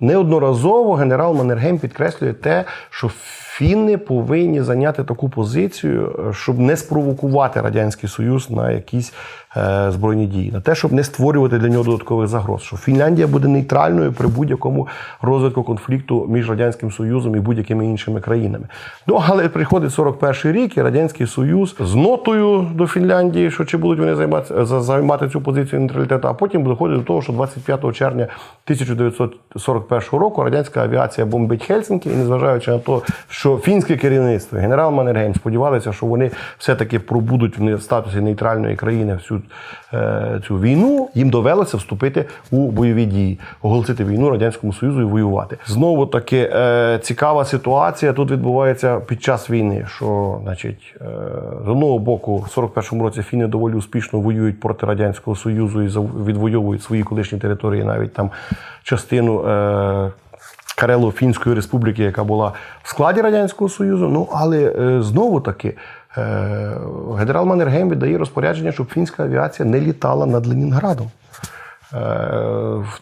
Неодноразово генерал Маннергейм підкреслює те, що фінни повинні зайняти таку позицію, е, щоб не спровокувати радянський союз на якісь е, збройні дії, на те, щоб не створювати для нього додаткових загроз. Що Фінляндія буде нейтральною при будь-якому розвитку конфлікту між радянським союзом і будь-якими іншими країнами. Ну але приходить 41 рік, і радянський союз з нотою до Фінляндії, що чи будуть вони займати за- займати цю позицію нейтралітету, а потім доходить до того, що 25 червня 1941 року радянська авіація бомбить Хельсинкі, і незважаючи на те, що фінське керівництво, генерал Маннергейм сподівалися, що вони все-таки пробудуть в статусі нейтральної країни всю е, цю війну, їм довелося вступити у бойові дії, оголосити війну радянському союзу і воювати. Знову таки е, цікава ситуація тут відбувається під час війни. Що, значить, е, з одного боку, в 41-му році фіни доволі успішно воюють проти радянського союзу і відвоюють свої колишні території, навіть там частину. Е, Карело-Фінської республіки, яка була в складі Радянського Союзу. Ну але е, знову таки е, генерал Маннергейм віддає розпорядження, щоб фінська авіація не літала над Ленінградом.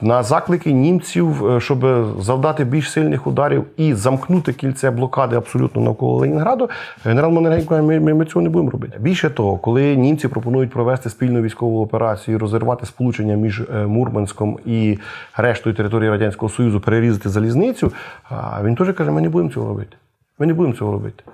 На заклики німців, е, щоб завдати більш сильних ударів і замкнути кільце блокади абсолютно навколо Ленінграду, генерал Маннергейм каже, ми, ми, цього не будемо робити. Більше того, коли німці пропонують провести спільну військову операцію, розірвати сполучення між е, Мурманськом і рештою території Радянського Союзу, перерізати залізницю, він теж каже, ми не будемо цього робити. Ми не будемо цього робити.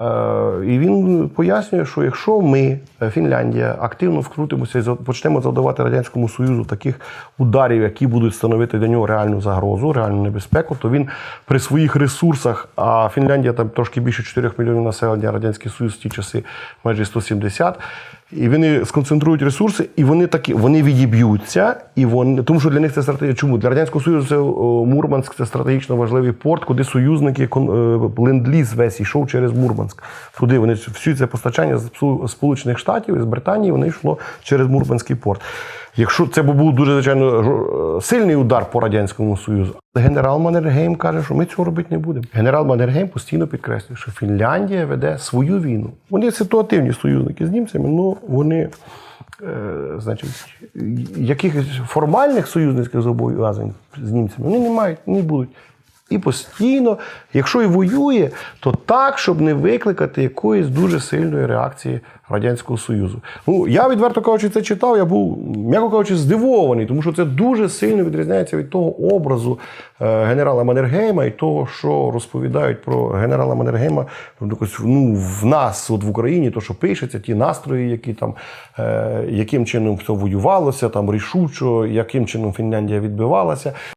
Е, І він пояснює, що якщо ми, е, Фінляндія, активно вкрутимося і почнемо завдавати Радянському Союзу таких ударів, які будуть становити для нього реальну загрозу, реальну небезпеку, то він при своїх ресурсах, а Фінляндія там трошки більше 4 мільйонів населення, Радянський Союз в ті часи майже 170, і вони сконцентрують ресурси, і вони такі вони відіб'ються, і вони тому, що для них це стратегія. Чому для радянського союзу це Мурманськ це стратегічно важливий порт, куди союзники е, ленд-ліз весь йшов через Мурманськ. Туди вони всі це постачання з Сполучених Штатів і з Британії вони йшло через Мурманський порт. Якщо це був дуже звичайно е, сильний удар по радянському союзу, генерал Маннергейм каже, що ми цього робити не будемо. Генерал Маннергейм постійно підкреслює, що Фінляндія веде свою війну. Вони ситуативні союзники з німцями, але вони. е, Значить, якихось формальних союзницьких зобов'язань з німцями вони не мають, не будуть. І постійно, якщо і воює, то так, щоб не викликати якоїсь дуже сильної реакції Радянського Союзу. Ну, я відверто кажучи, це читав, я був, м'яко кажучи, здивований, тому що це дуже сильно відрізняється від того образу е, генерала Маннергейма і того, що розповідають про генерала Маннергейма ну, в нас, от в Україні, то, що пишеться, ті настрої, які там, е, яким чином все воювалося, там рішучо, яким чином Фінляндія відбивалася.